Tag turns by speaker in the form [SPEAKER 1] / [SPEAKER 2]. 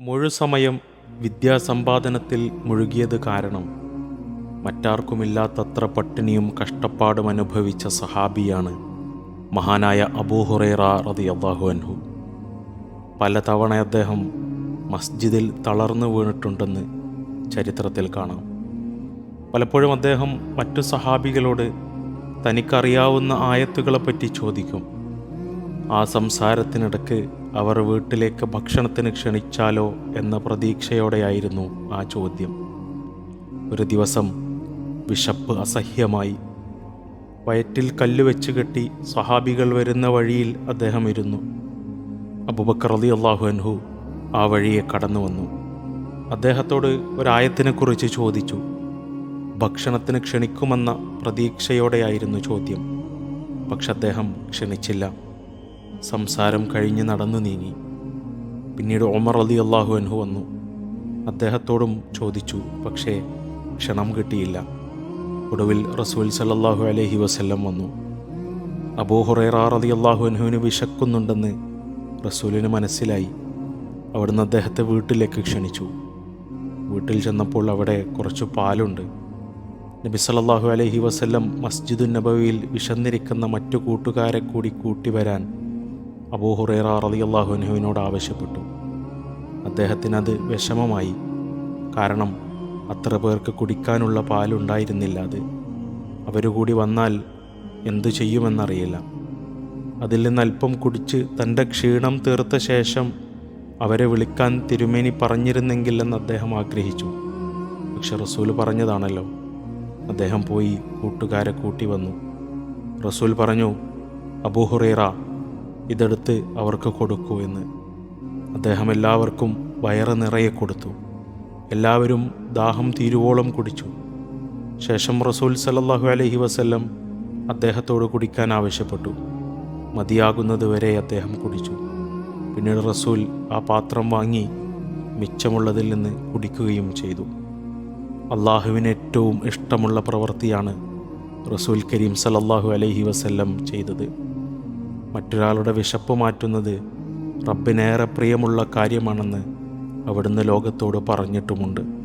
[SPEAKER 1] മുഴുസമയം വിദ്യാസമ്പാദനത്തിൽ മുഴുകിയത് കാരണം മറ്റാർക്കുമില്ലാത്തത്ര പട്ടിണിയും കഷ്ടപ്പാടും അനുഭവിച്ച സഹാബിയാണ് മഹാനായ അബൂഹുറേറ റതി അള്ളാഹു അൻഹു. പലതവണ അദ്ദേഹം മസ്ജിദിൽ തളർന്നു വീണിട്ടുണ്ടെന്ന് ചരിത്രത്തിൽ കാണാം. പലപ്പോഴും അദ്ദേഹം മറ്റു സഹാബികളോട് തനിക്കറിയാവുന്ന ആയത്തുകളെപ്പറ്റി ചോദിക്കും. ആ സംസാരത്തിനിടക്ക് അവർ വീട്ടിലേക്ക് ഭക്ഷണത്തിന് ക്ഷണിച്ചാലോ എന്ന പ്രതീക്ഷയോടെയായിരുന്നു ആ ചോദ്യം. ഒരു ദിവസം വിശപ്പ് അസഹ്യമായി. വയറ്റിൽ കല്ലുവെച്ച് കെട്ടി സഹാബികൾ വരുന്ന വഴിയിൽ അദ്ദേഹം ഇരുന്നു. അബുബക്കർ അലി അള്ളാഹു അൻഹു ആ വഴിയെ കടന്നു വന്നു. അദ്ദേഹത്തോട് ഒരായത്തിനെക്കുറിച്ച് ചോദിച്ചു. ഭക്ഷണത്തിന് ക്ഷണിക്കുമെന്ന പ്രതീക്ഷയോടെയായിരുന്നു ചോദ്യം. പക്ഷെ അദ്ദേഹം ക്ഷണിച്ചില്ല. സംസാരം കഴിഞ്ഞ് നടന്നു നീങ്ങി. പിന്നീട് ഒമർ അലി അള്ളാഹു അൻഹു വന്നു. അദ്ദേഹത്തോടും ചോദിച്ചു പക്ഷേ ക്ഷണം കിട്ടിയില്ല. ഒടുവിൽ റസൂൽ സല്ലല്ലാഹു അലഹി വസല്ലം വന്നു. അബൂ ഹുറേറാർ അലി അള്ളാഹു അൻഹുവിന് വിശക്കുന്നുണ്ടെന്ന് റസൂലിന് മനസ്സിലായി. അവിടുന്ന് അദ്ദേഹത്തെ വീട്ടിലേക്ക് ക്ഷണിച്ചു. വീട്ടിൽ ചെന്നപ്പോൾ അവിടെ കുറച്ച് പാലുണ്ട്. നബി സല്ലല്ലാഹു അലഹി വസല്ലം മസ്ജിദു നബവിയിൽ വിശന്നിരിക്കുന്ന മറ്റു കൂട്ടുകാരെ കൂടി കൂട്ടി വരാൻ അബൂ ഹുറൈറ റളിയല്ലാഹു അൻഹുവിനോട് ആവശ്യപ്പെട്ടു. അദ്ദേഹത്തിനത് വിഷമമായി. കാരണം അത്ര പേർക്ക് കുടിക്കാനുള്ള പാലുണ്ടായിരുന്നില്ല അത്. അവരുകൂടി വന്നാൽ എന്തു ചെയ്യുമെന്നറിയില്ല. അതിൽ നിന്ന് അല്പം കുടിച്ച് തന്റെ ക്ഷീണം തീർത്ത ശേഷം അവരെ വിളിക്കാൻ തിരുമേനി പറഞ്ഞിരുന്നെങ്കിൽ എന്ന് അദ്ദേഹം ആഗ്രഹിച്ചു. പക്ഷെ റസൂൽ പറഞ്ഞതാണല്ലോ. അദ്ദേഹം പോയി കൂട്ടുകാരെ കൂട്ടി വന്നു. റസൂൽ പറഞ്ഞു അബൂഹുറൈറ ഇതെടുത്ത് അവർക്ക് കൊടുക്കൂ എന്ന്. അദ്ദേഹം എല്ലാവർക്കും വയറ് നിറയെ കൊടുത്തു. എല്ലാവരും ദാഹം തീരുവോളം കുടിച്ചു. ശേഷം റസൂൽ സലല്ലാഹു അലഹി വസല്ലം അദ്ദേഹത്തോട് കുടിക്കാൻ ആവശ്യപ്പെട്ടു. മതിയാകുന്നതുവരെ അദ്ദേഹം കുടിച്ചു. പിന്നീട് റസൂൽ ആ പാത്രം വാങ്ങി മിച്ചമുള്ളതിൽ നിന്ന് കുടിക്കുകയും ചെയ്തു. അള്ളാഹുവിന് ഏറ്റവും ഇഷ്ടമുള്ള പ്രവൃത്തിയാണ് റസൂൽ കരീം സലല്ലാഹു അലഹി വസല്ലം ചെയ്തത്. മറ്റൊരാളുടെ വിശപ്പ് മാറ്റുന്നത് റബ്ബിനേറെ പ്രിയമുള്ള കാര്യമാണെന്ന് അവിടുന്ന് ലോകത്തോട് പറഞ്ഞിട്ടുമുണ്ട്.